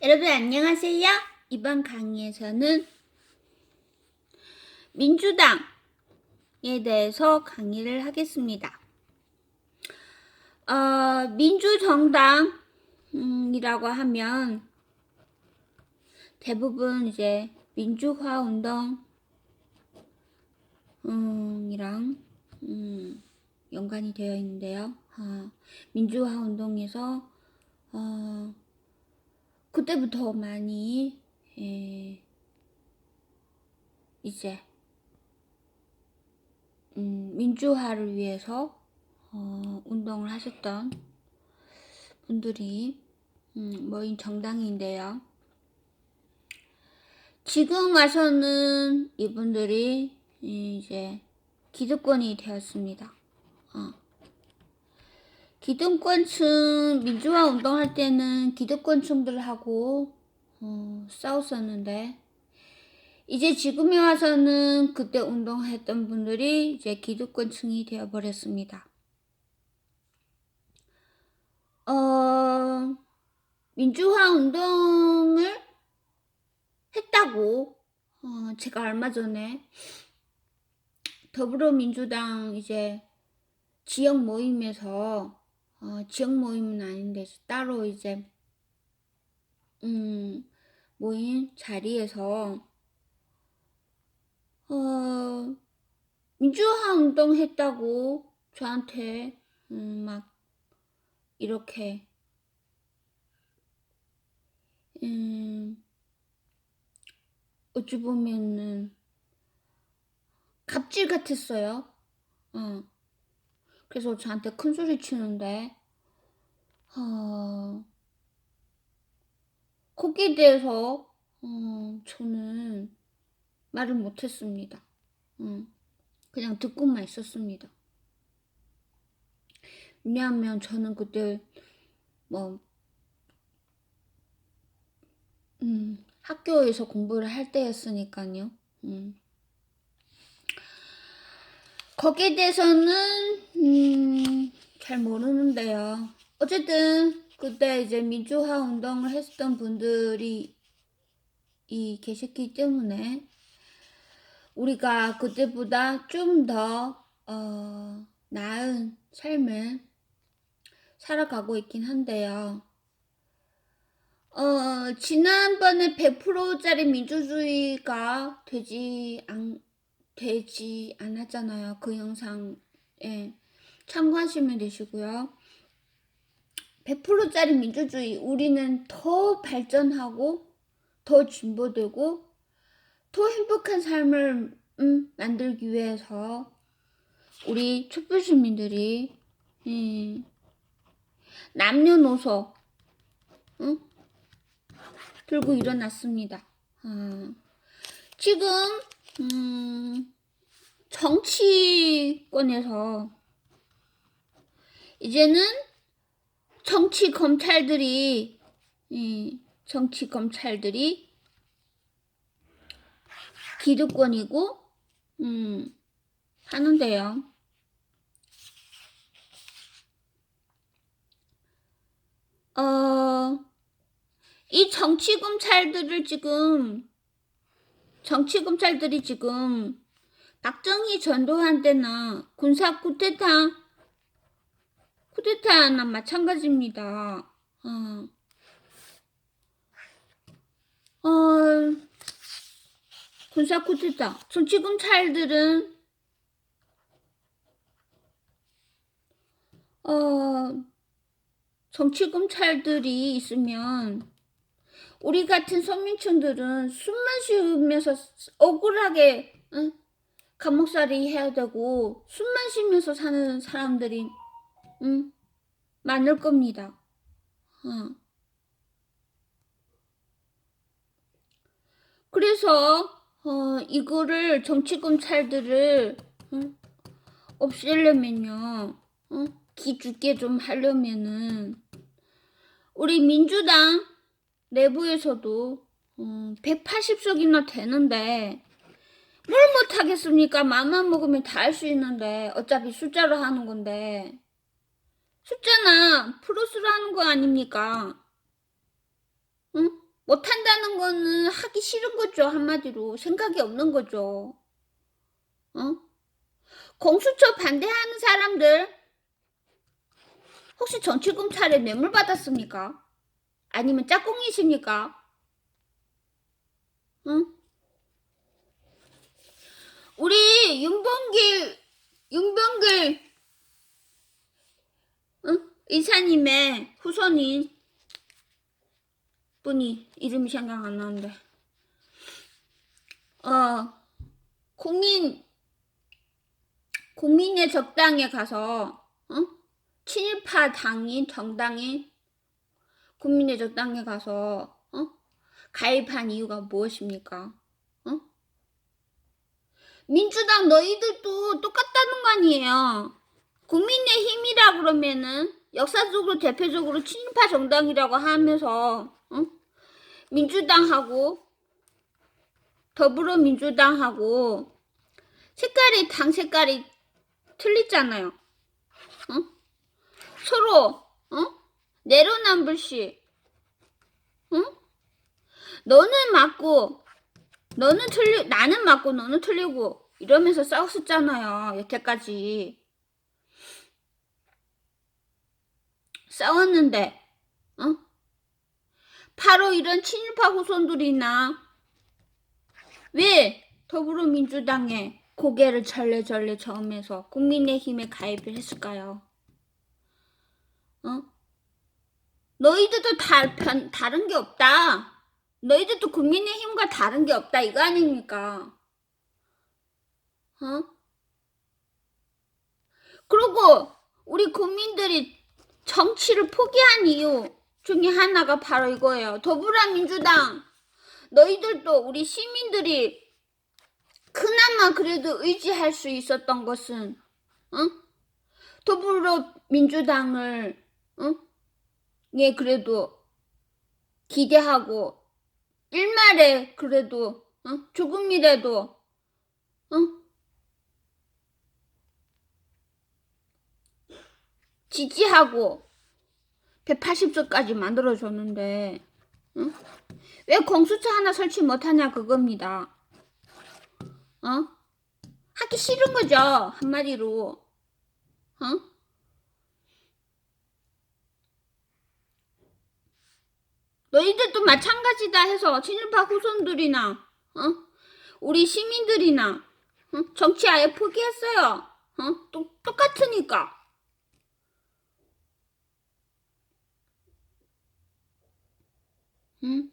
여러분 안녕하세요. 이번 강의에서는 민주당에 대해서 강의를 하겠습니다. 어, 민주정당이라고 하면 대부분 이제 민주화 운동 음, 이랑 음, 연관이 되어 있는데요. 어, 민주화 운동에서 어, 그때부터 많이 예, 이제 음, 민주화를 위해서 어, 운동을 하셨던 분들이 음, 모인 정당인데요. 지금 와서는 이분들이 이제 기득권이 되었습니다. 어. 기득권층 민주화 운동할 때는 기득권층들하고 어, 싸웠었는데 이제 지금에 와서는 그때 운동했던 분들이 이제 기득권층이 되어 버렸습니다. 어, 민주화 운동을 했다고 어, 제가 얼마 전에 더불어민주당 이제 지역 모임에서 어, 지역 모임은 아닌데 따로 이제 음, 모임 자리에서 어, 민주화 운동 했다고 저한테 음, 막 이렇게 음, 어찌 보면은 갑질 같았어요. 어. 그래서 저한테 큰 소리 치는데 어, 거기에 대해서 어, 저는 말을 못했습니다. 어, 그냥 듣고만 있었습니다. 왜냐하면 저는 그때 뭐 음, 학교에서 공부를 할 때였으니까요. 음. 거기에 대해서는 음, 잘 모르는데요. 어쨌든 그때 이제 민주화 운동을 했었던 분들이 이 계셨기 때문에 우리가 그때보다 좀더 어, 나은 삶을 살아가고 있긴 한데요. 어, 지난번에 100%짜리 민주주의가 되지 않, 되지 않았잖아요. 그 영상에 참고하시면 되시고요. 100%짜리 민주주의, 우리는 더 발전하고, 더 진보되고, 더 행복한 삶을 음, 만들기 위해서 우리 촛불 시민들이 음, 남녀노소 응? 들고 일어났습니다. 아, 지금 음, 정치권에서 이제는 정치 검찰들이 이 정치 검찰들이 기득권이고 음, 하는데요. 어, 이 정치 검찰들을 지금 정치 검찰들이 지금 박정희 전두환 때나 군사 쿠데타 쿠데타나 마찬가지입니다. 어. 어, 군사 쿠데타 정치 검찰들은 어, 정치 검찰들이 있으면 우리 같은 서민층들은 숨만 쉬면서 억울하게 응? 감옥살이 해야 되고 숨만 쉬면서 사는 사람들이 응? 많을 겁니다. 어. 그래서 어, 이거를 정치 검찰들을 응? 없애려면요, 응? 기죽게 좀 하려면은 우리 민주당 내부에서도 음, 180석이나 되는데 뭘 못하겠습니까? 맘만 먹으면 다 할 수 있는데 어차피 숫자로 하는 건데 숫자나 플러스로 하는 거 아닙니까? 응? 거는 하기 싫은 거죠, 한마디로. 생각이 없는 거죠. 어? 공수처 반대하는 사람들, 혹시 정치검찰에 뇌물 받았습니까? 아니면 짝꿍이십니까? 응? 우리 윤봉길, 윤봉길, 응? 이사님의 후손인 분이 이름이 생각 안 나는데, 어, 국민, 국민의 적당에 가서, 어? 친일파 당인, 정당인, 국민의 적당에 가서, 어? 가입한 이유가 무엇입니까? 어? 민주당 너희들도 똑같다는 거 아니에요. 국민의 힘이라 그러면은 역사적으로 대표적으로 친일파 정당이라고 하면서 어? 민주당하고 더불어민주당하고 색깔이 당 색깔이 틀리잖아요. 어? 서로 어? 내로남불식 응? 너는 맞고 너는 틀리 나는 맞고 너는 틀리고 이러면서 싸웠었잖아요 여태까지 싸웠는데 어? 바로 이런 친일파 후손들이나 왜 더불어민주당에 고개를 절레절레 저으면서 국민의힘에 가입을 했을까요? 어? 너희들도 다, 편, 다른 게 없다. 너희들도 국민의힘과 다른 게 없다. 이거 아닙니까? 어? 그리고 우리 국민들이 정치를 포기한 이유 중에 하나가 바로 이거예요. 더불어민주당 너희들도 우리 시민들이 그나마 그래도 의지할 수 있었던 것은 어? 더불어민주당을 어? 예 그래도 기대하고 일말에 그래도 어? 조금이라도 어? 지지하고 180석까지 만들어줬는데 어? 왜 공수처 하나 설치 못하냐 그겁니다. 어? 하기 싫은 거죠 한마디로 어? 너희들도 마찬가지다 해서 친일파 후손들이나 어? 우리 시민들이나 어? 정치 아예 포기했어요. 어? 똑, 똑같으니까. 응?